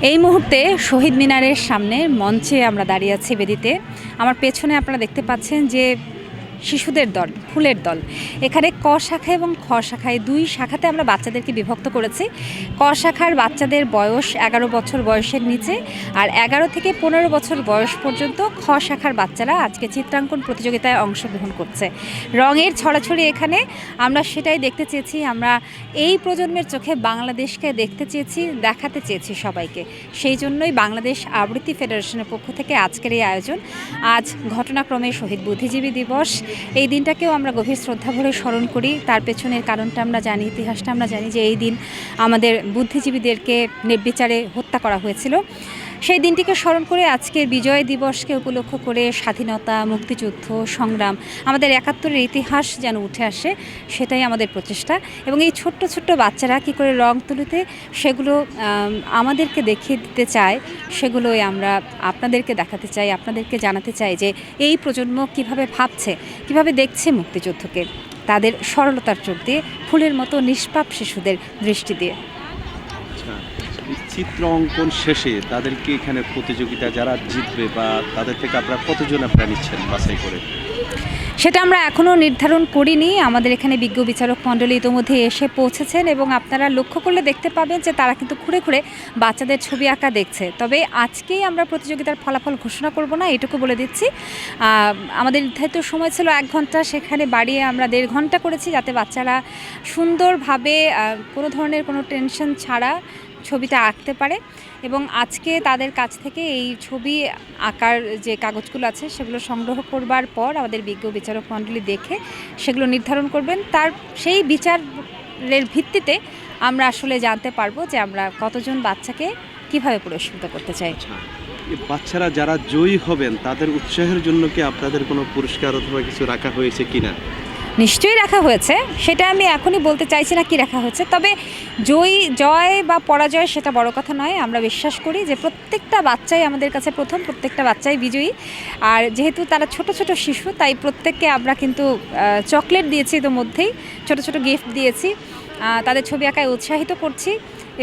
এই মুহূর্তে শহীদ মিনারের সামনে মঞ্চে আমরা দাঁড়িয়ে আছি বেদিতে। আমার পেছনে আপনারা দেখতে পাচ্ছেন যে শিশুদের দল, ফুলের দল। এখানে ক শাখা এবং খ শাখায় দুই শাখাতে আমরা বাচ্চাদেরকে বিভক্ত করেছি। ক শাখার বাচ্চাদের বয়স এগারো বছর বয়সের নিচে আর এগারো থেকে পনেরো বছর বয়স পর্যন্ত খ শাখার বাচ্চারা আজকে চিত্রাঙ্কন প্রতিযোগিতায় অংশগ্রহণ করছে। রঙের ছড়াছড়ি এখানে, আমরা সেটাই দেখতে চেয়েছি। আমরা এই প্রজন্মের চোখে বাংলাদেশকে দেখতে চেয়েছি, দেখাতে চেয়েছি সবাইকে। সেই জন্যই বাংলাদেশ আবৃত্তি ফেডারেশনের পক্ষ থেকে আজকের এই আয়োজন। আজ ঘটনাক্রমে শহীদ বুদ্ধিজীবী দিবস। এই দিনটাকেও আমরা গভীর শ্রদ্ধা ভরে স্মরণ করি। তার পেছনের কারণটা আমরা জানি, ইতিহাসটা আমরা জানি যে এই দিন আমাদের বুদ্ধিজীবীদেরকে নির্বিচারে হত্যা করা হয়েছিল। সেই দিনটিকে স্মরণ করে আজকের বিজয় দিবসকে উপলক্ষ করে স্বাধীনতা, মুক্তিযুদ্ধ, সংগ্রাম আমাদের একাত্তরের ইতিহাস যেন উঠে আসে, সেটাই আমাদের প্রচেষ্টা। এবং এই ছোট্ট ছোট্ট বাচ্চারা কী করে রং তুলিতে সেগুলো আমাদেরকে দেখিয়ে দিতে চায়, সেগুলোই আমরা আপনাদেরকে দেখাতে চাই, আপনাদেরকে জানাতে চাই যে এই প্রজন্ম কীভাবে ভাবছে, কীভাবে দেখছে মুক্তিযুদ্ধকে, তাদের সরলতার চোখ দিয়ে, ফুলের মতো নিষ্পাপ শিশুদের দৃষ্টি দিয়ে। চিত্র অঙ্কন শেষে তাদেরকে এখানে প্রতিযোগিতা যারা জিতবে বা তাদের থেকে আপনারা কতজন আপনারা নিচ্ছেন বাছাই করে? সেটা আমরা এখনও নির্ধারণ করিনি। আমাদের এখানে বিজ্ঞ বিচারক মণ্ডলী ইতোমধ্যে এসে পৌঁছেছেন এবং আপনারা লক্ষ্য করলে দেখতে পাবেন যে তারা কিন্তু ঘুরে ঘুরে বাচ্চাদের ছবি আঁকা দেখছে। তবে আজকেই আমরা প্রতিযোগিতার ফলাফল ঘোষণা করব না, এটুকু বলে দিচ্ছি। আমাদের নির্ধারিত সময় ছিল এক ঘণ্টা, সেখানে বাড়িয়ে আমরা দেড় ঘণ্টা করেছি যাতে বাচ্চারা সুন্দরভাবে কোনো ধরনের কোনো টেনশন ছাড়া ছবিটা আঁকতে পারে এবং আজকে তাদের কাছ থেকে এই ছবি আঁকার যে কাগজগুলো আছে সেগুলো সংগ্রহ করবার পর আমাদের বিজ্ঞ বিচারক মণ্ডলী দেখে সেগুলো নির্ধারণ করবেন। তার সেই বিচারের ভিত্তিতে আমরা আসলে জানতে পারব যে আমরা কতজন বাচ্চাকে কীভাবে পুরস্কৃত করতে চাই। আচ্ছা বাচ্চারা যারা জয়ী হবেন তাদের উৎসাহের জন্য কি আপনাদের কোনো পুরস্কার অথবা কিছু রাখা হয়েছে কিনা? নিশ্চয়ই রাখা হয়েছে। সেটা আমি এখনই বলতে চাইছি না কি রাখা হয়েছে। তবে জয়ী, জয় বা পরাজয় সেটা বড় কথা নয়। আমরা বিশ্বাস করি যে প্রত্যেকটা বাচ্চাই আমাদের কাছে প্রথম, প্রত্যেকটা বাচ্চাই বিজয়ী। আর যেহেতু তারা ছোট ছোট শিশু, তাই প্রত্যেককে আমরা কিন্তু চকলেট দিয়েছি ইতোমধ্যেই ছোট ছোট গিফট দিয়েছি। তাদের ছবি আঁকায় উৎসাহিত করছি।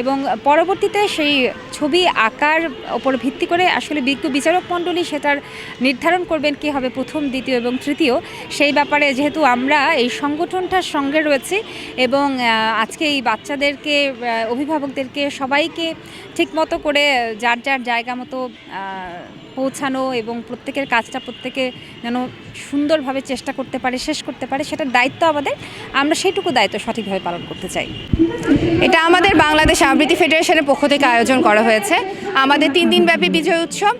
এবং পরবর্তীতে সেই ছবি আঁকার ওপর ভিত্তি করে আসলে বিজ্ঞ বিচারক মণ্ডলী সেটার নির্ধারণ করবেন কি হবে প্রথম, দ্বিতীয় এবং তৃতীয়। সেই ব্যাপারে যেহেতু আমরা এই সংগঠনটার সঙ্গে রয়েছি এবং আজকে এই বাচ্চাদেরকে অভিভাবকদেরকে সবাইকে ঠিকমতো করে যার যার জায়গা মতো পৌঁছানো এবং প্রত্যেকের কাজটা প্রত্যেকে যেন সুন্দরভাবে চেষ্টা করতে পারে, শেষ করতে পারে, সেটার দায়িত্ব আমাদের। আমরা সেইটুকু দায়িত্ব সঠিকভাবে পালন করতে চাই। এটা আমাদের বাংলাদেশ আবৃত্তি ফেডারেশনের পক্ষ থেকে আয়োজন করা হয়েছে। আমাদের তিন দিনব্যাপী বিজয় উৎসব।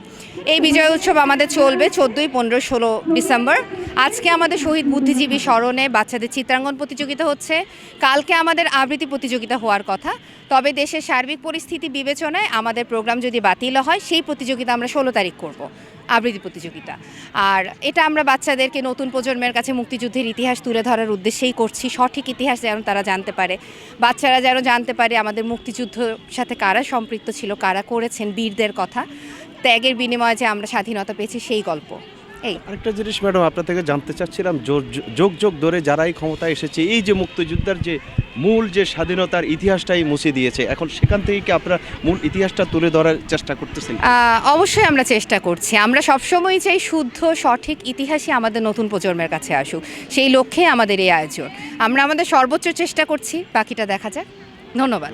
এই বিজয় উৎসব আমাদের চলবে চোদ্দোই, পনেরো, ষোলো ডিসেম্বর। আজকে আমাদের শহীদ বুদ্ধিজীবী স্মরণে বাচ্চাদের চিত্রাঙ্গন প্রতিযোগিতা হচ্ছে। কালকে আমাদের আবৃত্তি প্রতিযোগিতা হওয়ার কথা। তবে দেশের সার্বিক পরিস্থিতি বিবেচনায় আমাদের প্রোগ্রাম যদি বাতিল হয়, সেই প্রতিযোগিতা আমরা ষোলো তারিখ করব। আবৃত্তি প্রতিযোগিতা। আর এটা আমরা বাচ্চাদেরকে নতুন প্রজন্মের কাছে মুক্তিযুদ্ধের ইতিহাস তুলে ধরার উদ্দেশ্যেই করছি। সঠিক ইতিহাস যেন তারা জানতে পারে। বাচ্চারা যেন জানতে পারে আমাদের মুক্তিযুদ্ধের সাথে কারা সম্পৃক্ত ছিল, কারা করেছেন বীরদের কথা। ত্যাগের বিনিময়ে যে আমরা স্বাধীনতা পেয়েছি সেই গল্প। এই। আরেকটা জিনিস ম্যাডাম আপনার থেকে জানতে চাচ্ছিলাম যোগ যোগ ধরে যারাই ক্ষমতায় এসেছে এই যে মুক্তিযুদ্ধের যে মূল যে স্বাধীনতার ইতিহাসটাই মুছে দিয়েছে এখন সেখান থেকে কি আপনারা মূল ইতিহাসটা তুলে ধরার চেষ্টা করতেছেন? অবশ্যই আমরা চেষ্টা করছি। আমরা সবসময় চাই শুদ্ধ সঠিক ইতিহাসই আমাদের নতুন প্রজন্মের কাছে আসুক। সেই লক্ষ্যে আমাদের এই আয়োজন। আমরা আমাদের সর্বোচ্চ চেষ্টা করছি বাকিটা দেখা যাক। ধন্যবাদ।